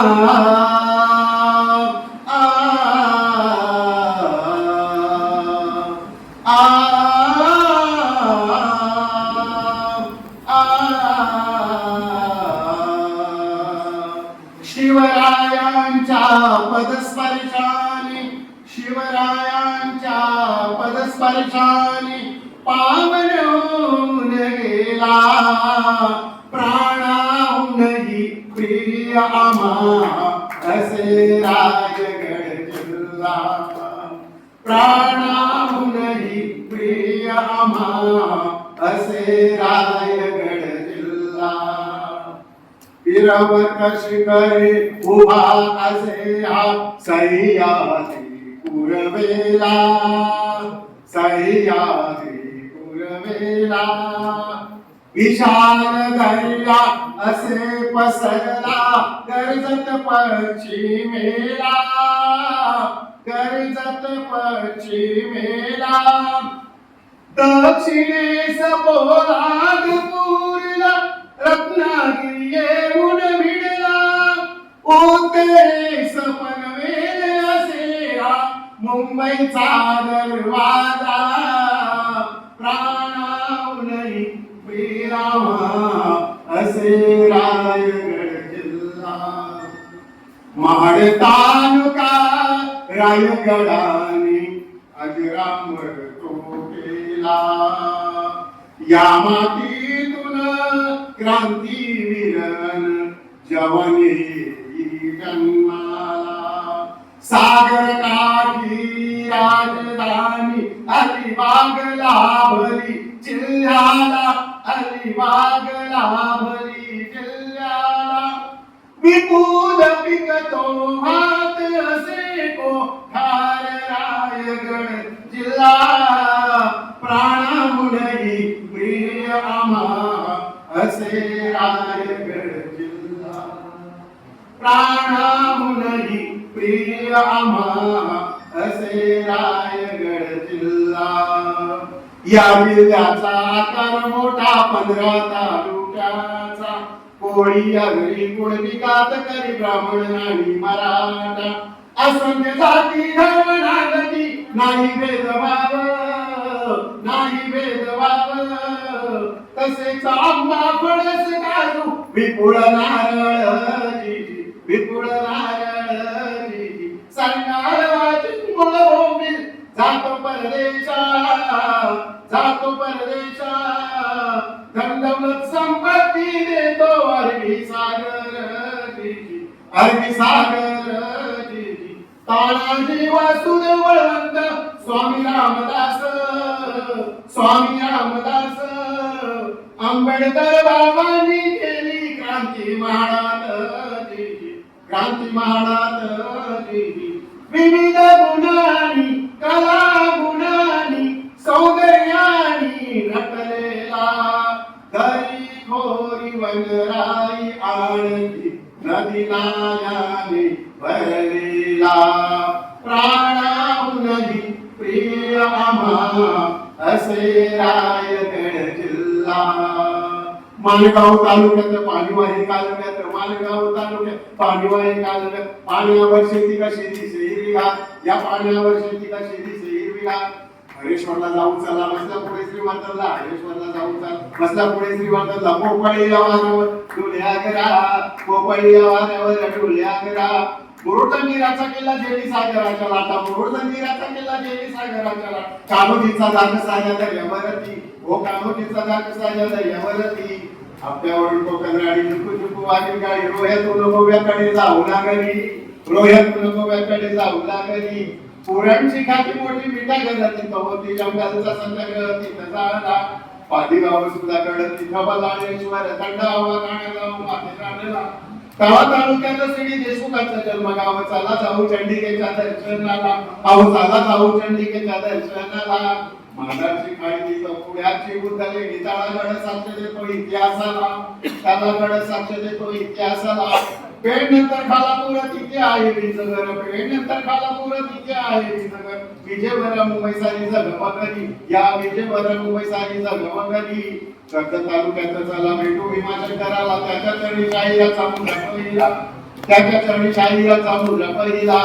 आ, आ, आ. शिवरायांच्या पदस्पर्शाने शिवरायांच्या पदस्पर्शाने पावन गेला प्रिय आम्हा असे राजगड जिल्हा प्राणाहूनही प्रिय आम्हा असे रायगड जिल्हा फिरवत शिखरे उभा असे हा सह्याद्री पुरवेला सह्याद्री पुरवेला विशाल दर्या असे पसरला कर्जत पश्चिमेला कर्जत पश्चिमेला दक्षिणेस पोलादपूरला रत्नागिरी येऊन भिडला. उत्तरेस पनवेल असे मुंबईचा दरवाजा. प्राणावनही विरामा असे रायगड जिल्हा. महाड तालुका रायगडाने अजरामर तो केला या मातीतून क्रांती विरण जवने जन्माला. सागर काठी राजधानी अलिबाग लाभली जिल्ह्याला लाभली जिल्ह्याला विपुल पिकतो असे को ठार रायगड जिल्हा प्राणामुनही प्रिय असे रायगड जिल्हा. प्रिय आम्हा असे रायगड जिल्हा. या जिल्ह्याचा आकार मोठा पंधरा तालुक्याचा. कोळी अगरी कुणबिकात करी ब्राह्मण आणि मराठा. असंख्य जाती धर्म नागती. नाही भेदभाव नाही भेदभाव तसेच आंबा फणस काजू विपुळ नारळ विपुळ नारळ संगाळवाची मुळ भूमी जातो परदेशा अरबी सागर तानाजी वासुदेव वळवंत स्वामी रामदास स्वामी रामदास आंबेडकर बाबांनी केली क्रांती महाडात क्रांती महाडात विविध गुणांनी कला गुणांनी सौंदर्यानी नटलेला दरी खोरी वनराई आणली नदी भरलेला प्राणाहून प्रिय आम्हा असे रायगड जिल्हा. माणगाव तालुक्यात पाणीवाही तालुक्यात माणगाव तालुक्यात पाणीवाही तालुक्यात पाण्यावर शेती कशी दिसे हिरवीगार या पाण्यावर शेती कशी दिसे हिरवीगार हरेश्वरला जाऊन चला बसला पुढे श्रीमंतला हरेश्वरला जाऊन चला बसला पुढे श्रीमंतला पोपळी या वाहनावर डोल्या करा पोपळी या वाहनावर डोल्या करा मुरुड नीराचा केला जेडी सागराच्या लाटा. मुरुड नीराचा केला जेडी सागराच्या लाटा. कामोजीचा जाग साजा दर्यावरती हो कामोजीचा जाग साजा दर्यावरती आपल्यावरून कोकण राणी झुकू झुकू वागील गाडी. रोह्यातून गोव्याकडे जाऊ लागली. रोह्यातून गोव्याकडे जाऊ लागली. पुरणची खाती मोठी मिठा गजाती कवती जंगलचा संदर्भ तिथं झाला पाठीगाव सुद्धा कडत तिथं बलाळेश्वर थंड हवा गाण्याला माथे राणेला तवा तालुक्यात श्री देशमुखाचा जन्म गाव चाला जाऊ चंडिकेच्या दर्शनाला. अहो चाला जाऊ चंडिकेच्या दर्शनाला. महाराजची काळी तिथं पुण्याची उतरले निताळागड साक्ष देतो इतिहासाला. त्याला त्यालागड साक्ष देतो इतिहासाला. पेड नंतर खालापूर तिथे आहे विजगर पेड नंतर खालापूर तिथे आहे विजगर विजयभरा मुंबई सारीचा जगमगली या विजयभरा मुंबई सारीचा जगमगली कर्जत तालुक्यात चला भेटू भीमाशंकराला त्याच्या चरणी शाहीराचा चालू रपहिला त्याच्या चरणी शाहिराचा चालू रपहिला